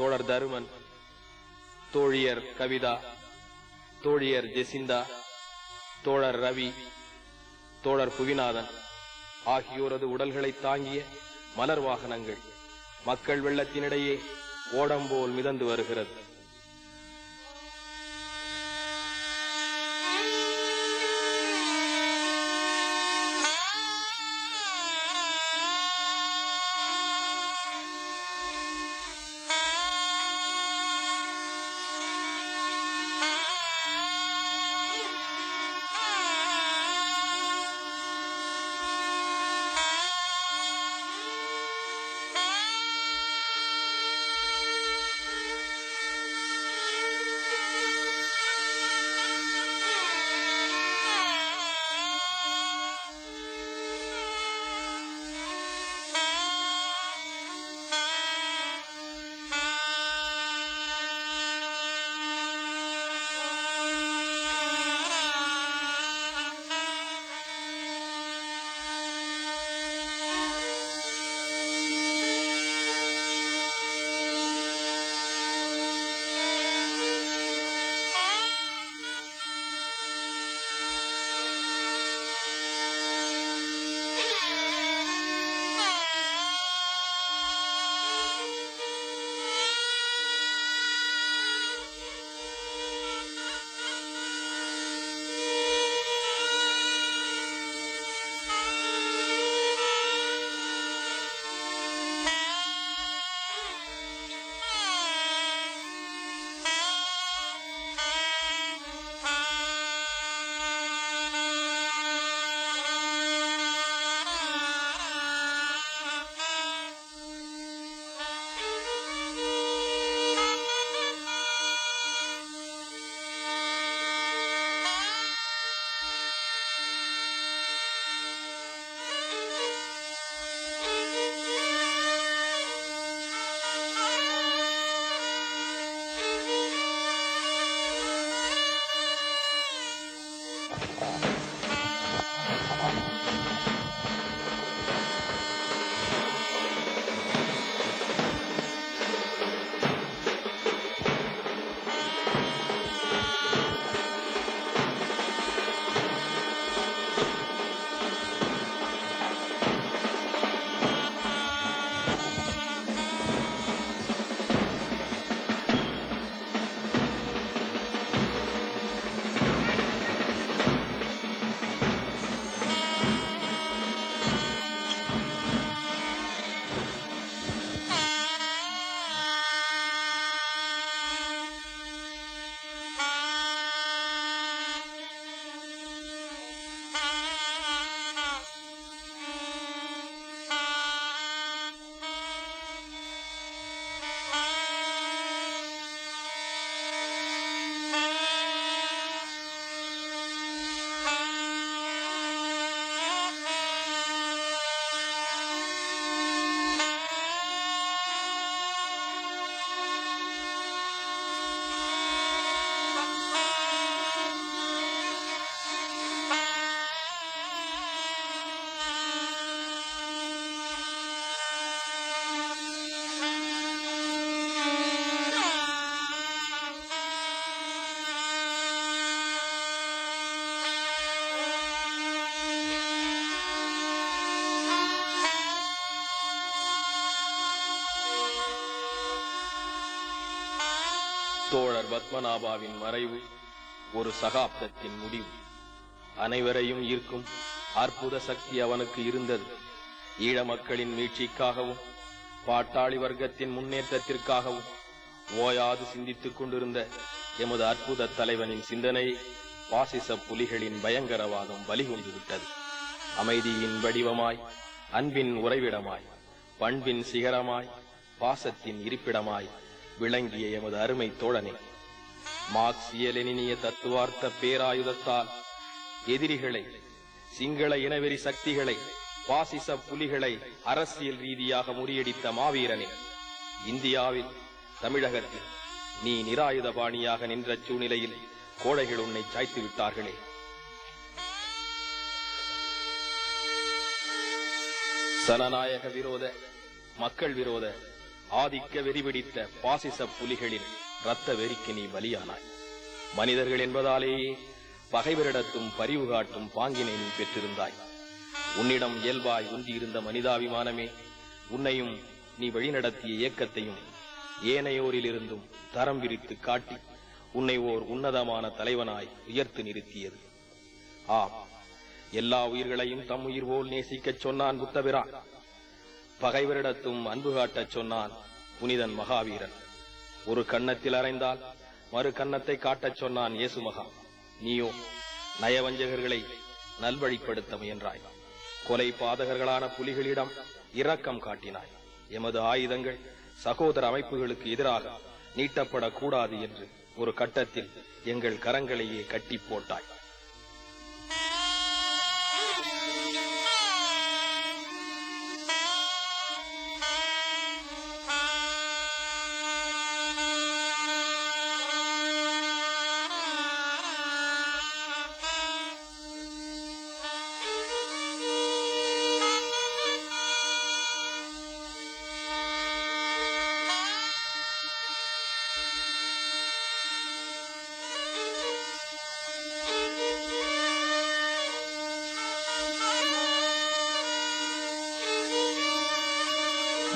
தோழர் தருமன் தோழியர் கவிதா தோழியர் ஜெசிந்தா தோழர் ரவி தோழர் புவிநாதன் ஆகியோரது உடல்களை தாங்கிய மலர் வாகனங்கள் மக்கள் வெள்ளத்தினிடையே ஓடம்போல் மிதந்து வருகிறது. தோழர் பத்மநாபாவின் மறைவு ஒரு சகாப்தத்தின் முடிவு. அனைவரையும் ஈர்க்கும் அற்புத சக்தி அவனுக்கு இருந்தது. ஈழ மக்களின் மீட்சிக்காகவும் பாட்டாளி வர்க்கத்தின் முன்னேற்றத்திற்காகவும் ஓயாது சிந்தித்துக் கொண்டிருந்த எமது அற்புத தலைவனின் சிந்தனையை பாசிச புலிகளின் பயங்கரவாதம் பலிகொண்டுவிட்டது. அமைதியின் வடிவமாய் அன்பின் உறைவிடமாய் பண்பின் சிகரமாய் பாசத்தின் இருப்பிடமாய் விளங்கிய எமது அருமை தோழனே. மார்க்சிய லெனினிய தத்துவார்த்த பேராயுதத்தால் எதிரிகளை சிங்கள இனவெறி சக்திகளை பாசிச புலிகளை அரசியல் ரீதியாக முறியடித்த மாவீரனே. இந்தியாவில் தமிழகத்தில் நீ நிராயுத பாணியாக நின்ற சூழ்நிலையில் கோழைகள் உன்னை சாய்த்து விட்டார்களே. சனநாயக விரோத மக்கள் விரோத ஆதிக்க வெறிபிடித்த பாசிச புலிகளின் இரத்த வெறிக்கு நீ பலியானாய். மனிதர்கள் என்பதாலேயே பகைவரிடத்தும் பரிவு காட்டும் பாங்கினை நீ பெற்றிருந்தாய். உன்னிடம் இயல்பாய் ஒன்றியிருந்த மனிதாபிமானமே உன்னையும் நீ வழிநடத்திய இயக்கத்தையும் ஏனையோரிலிருந்தும் தரம் விரித்து காட்டி உன்னை ஓர் உன்னதமான தலைவனாய் உயர்த்து நிறுத்தியது. ஆம் எல்லா உயிர்களையும் தம் உயிர் போல் நேசிக்கச் சொன்னான் புத்தபிரான். பகைவரிடத்தும் அன்பு காட்டச் சொன்னான் புனிதன் மகாவீரன். ஒரு கன்னத்தில் அறைந்தால் மறு கன்னத்தை காட்டச் சொன்னான் இயேசு மகா. நீயோ நயவஞ்சகர்களை நல்வழிப்படுத்த முயன்றாய். கொலை பாதகர்களான புலிகளிடம் இரக்கம் காட்டினாய். எமது ஆயுதங்கள் சகோதர அமைப்புகளுக்கு எதிராக நீட்டப்படக்கூடாது என்று ஒரு கட்டத்தில் எங்கள் கரங்களையே கட்டி போட்டாய்.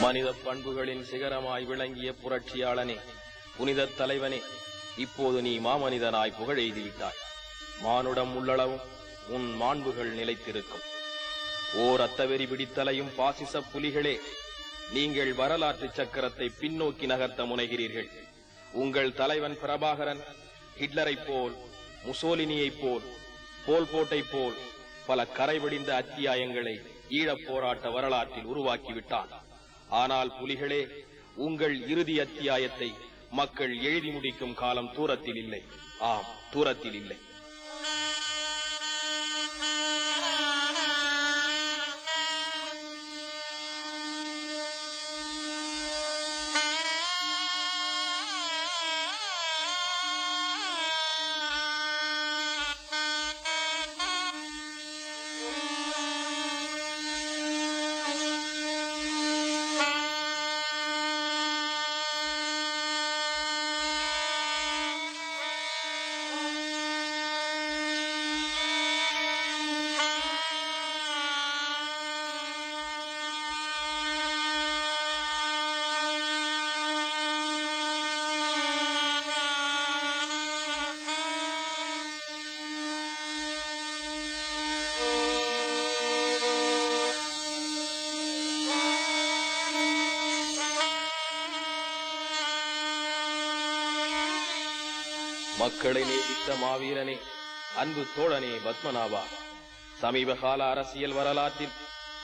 மனித பண்புகளின் சிகரமாய் விளங்கிய புரட்சியாளனே புனித தலைவனே இப்போது நீ மாமனிதனாய் புகழ் எழுதிவிட்டாய் மானுடம் உள்ளளவும் உன் மாண்புகள் நிலைத்திருக்கும். ஓர் அத்தவெறி பிடித்தலையும் பாசிச புலிகளே நீங்கள் வரலாற்று சக்கரத்தை பின்னோக்கி நகர்த்த முனைகிறீர்கள். உங்கள் தலைவன் பிரபாகரன் ஹிட்லரைப் போல் முசோலினியைப் போல் போல்போட்டைப் போல் பல கரைபிடிந்த அத்தியாயங்களை ஈழப் போராட்ட வரலாற்றில் உருவாக்கிவிட்டான். ஆனால் புலிகளே உங்கள் இறுதி அத்தியாயத்தை மக்கள் எழுதி முடிக்கும் காலம் தூரத்தில் இல்லை. ஆம் தூரத்தில் இல்லை. மக்களை நேசித்த மாவீரனே அன்பு தோழனே பத்மநாபா. சமீப கால அரசியல் வரலாற்றில்